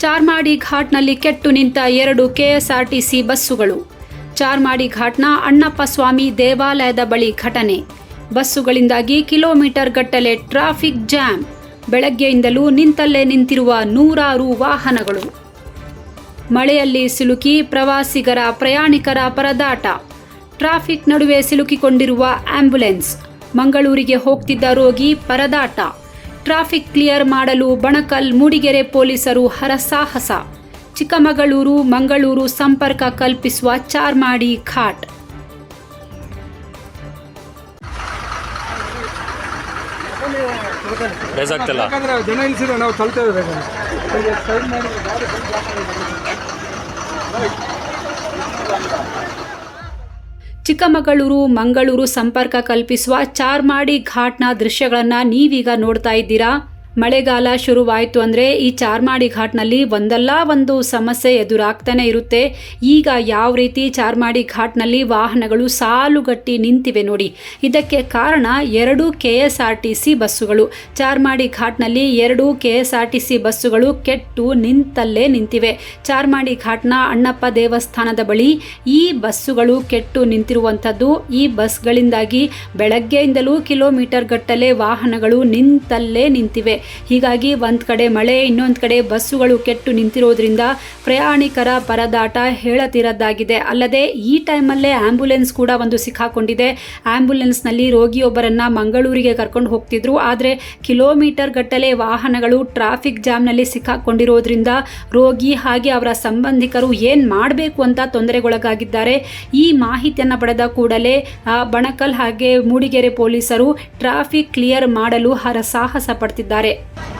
ಚಾರ್ಮಾಡಿ ಘಾಟ್ನಲ್ಲಿ ಕೆಟ್ಟು ನಿಂತ ಎರಡು ಕೆಎಸ್ಆರ್ಟಿಸಿ ಬಸ್ಸುಗಳು. ಚಾರ್ಮಾಡಿ ಘಾಟ್ನ ಅಣ್ಣಪ್ಪ ಸ್ವಾಮಿ ದೇವಾಲಯದ ಬಳಿ ಘಟನೆ. ಬಸ್ಸುಗಳಿಂದಾಗಿ ಕಿಲೋಮೀಟರ್ ಗಟ್ಟಲೆ ಟ್ರಾಫಿಕ್ ಜಾಮ್. ಬೆಳಗ್ಗೆಯಿಂದಲೂ ನಿಂತಲ್ಲೇ ನಿಂತಿರುವ ನೂರಾರು ವಾಹನಗಳು. ಮಳೆಯಲ್ಲಿ ಸಿಲುಕಿ ಪ್ರವಾಸಿಗರ ಪ್ರಯಾಣಿಕರ ಪರದಾಟ. ಟ್ರಾಫಿಕ್ ನಡುವೆ ಸಿಲುಕಿಕೊಂಡಿರುವ ಆಂಬ್ಯುಲೆನ್ಸ್ ಮಂಗಳೂರಿಗೆ ಹೋಗ್ತಿದ್ದ ರೋಗಿ ಪರದಾಟ. ಟ್ರಾಫಿಕ್ ಕ್ಲಿಯರ್ ಮಾಡಲು ಬಣಕಲ್ ಮೂಡಿಗೆರೆ ಪೊಲೀಸರು ಹರಸಾಹಸ. ಚಿಕ್ಕಮಗಳೂರು ಮಂಗಳೂರು ಸಂಪರ್ಕ ಕಲ್ಪಿಸುವ ಚಾರ್ಮಾಡಿ ಘಾಟ್. ಯಾಕಂದ್ರೆ ಜನ ನಿಲ್ಸಿದ್ರೆ ನಾವು ತಳ್ತೇವೆ ಚಿಕ್ಕಮಗಳೂರು ಮಂಗಳೂರು ಸಂಪರ್ಕ ಕಲ್ಪಿಸುವ ಚಾರ್ಮಾಡಿ ಘಾಟ್ನ ದೃಶ್ಯಗಳನ್ನು ನೀವೀಗ ನೋಡ್ತಾ ಇದ್ದೀರಾ? ಮಳೆಗಾಲ ಶುರುವಾಯಿತು ಅಂದರೆ ಈ ಚಾರ್ಮಾಡಿ ಘಾಟ್ನಲ್ಲಿ ಒಂದಲ್ಲ ಒಂದು ಸಮಸ್ಯೆ ಎದುರಾಗ್ತಾನೆ ಇರುತ್ತೆ. ಈಗ ಯಾವ ರೀತಿ ಚಾರ್ಮಾಡಿ ಘಾಟ್ನಲ್ಲಿ ವಾಹನಗಳು ಸಾಲುಗಟ್ಟಿ ನಿಂತಿವೆ ನೋಡಿ. ಇದಕ್ಕೆ ಕಾರಣ ಎರಡು K S R T C ಬಸ್ಸುಗಳು. ಚಾರ್ಮಾಡಿ ಘಾಟ್ನಲ್ಲಿ ಎರಡು K S R T C ಬಸ್ಸುಗಳು ಕೆಟ್ಟು ನಿಂತಲ್ಲೇ ನಿಂತಿವೆ. ಚಾರ್ಮಾಡಿ ಘಾಟ್ನ ಅಣ್ಣಪ್ಪ ದೇವಸ್ಥಾನದ ಬಳಿ ಈ ಬಸ್ಸುಗಳು ಕೆಟ್ಟು ನಿಂತಿರುವಂಥದ್ದು. ಈ ಬಸ್ಗಳಿಂದಾಗಿ ಬೆಳಗ್ಗೆಯಿಂದಲೂ ಕಿಲೋಮೀಟರ್ ಗಟ್ಟಲೆ ವಾಹನಗಳು ನಿಂತಲ್ಲೇ ನಿಂತಿವೆ. ಹೀಗಾಗಿ ಒಂದು ಕಡೆ ಮಳೆ, ಇನ್ನೊಂದು ಕಡೆ ಬಸ್ಸುಗಳು ಕೆಟ್ಟು ನಿಂತಿರೋದ್ರಿಂದ ಪ್ರಯಾಣಿಕರ ಪರದಾಟ ಹೇಳತಿರದ್ದಾಗಿದೆ. ಅಲ್ಲದೆ ಈ ಟೈಮಲ್ಲೇ ಆಂಬ್ಯುಲೆನ್ಸ್ ಕೂಡ ಒಂದು ಸಿಕ್ಕಾಕೊಂಡಿದೆ. ಆಂಬ್ಯುಲೆನ್ಸ್ನಲ್ಲಿ ರೋಗಿಯೊಬ್ಬರನ್ನ ಮಂಗಳೂರಿಗೆ ಕರ್ಕೊಂಡು ಹೋಗ್ತಿದ್ರು. ಆದರೆ ಕಿಲೋಮೀಟರ್ ಗಟ್ಟಲೆ ವಾಹನಗಳು ಟ್ರಾಫಿಕ್ ಜಾಮ್ನಲ್ಲಿ ಸಿಕ್ಕಾಕೊಂಡಿರೋದ್ರಿಂದ ರೋಗಿ ಹಾಗೆ ಅವರ ಸಂಬಂಧಿಕರು ಏನು ಮಾಡಬೇಕು ಅಂತ ತೊಂದರೆಗೊಳಗಾಗಿದ್ದಾರೆ. ಈ ಮಾಹಿತಿಯನ್ನು ಪಡೆದ ಕೂಡಲೇ ಬಣಕಲ್ ಹಾಗೆ ಮೂಡಿಗೆರೆ ಪೊಲೀಸರು ಟ್ರಾಫಿಕ್ ಕ್ಲಿಯರ್ ಮಾಡಲು ಹರ ಸಾಹಸ ಪಡ್ತಿದ್ದಾರೆ. Até!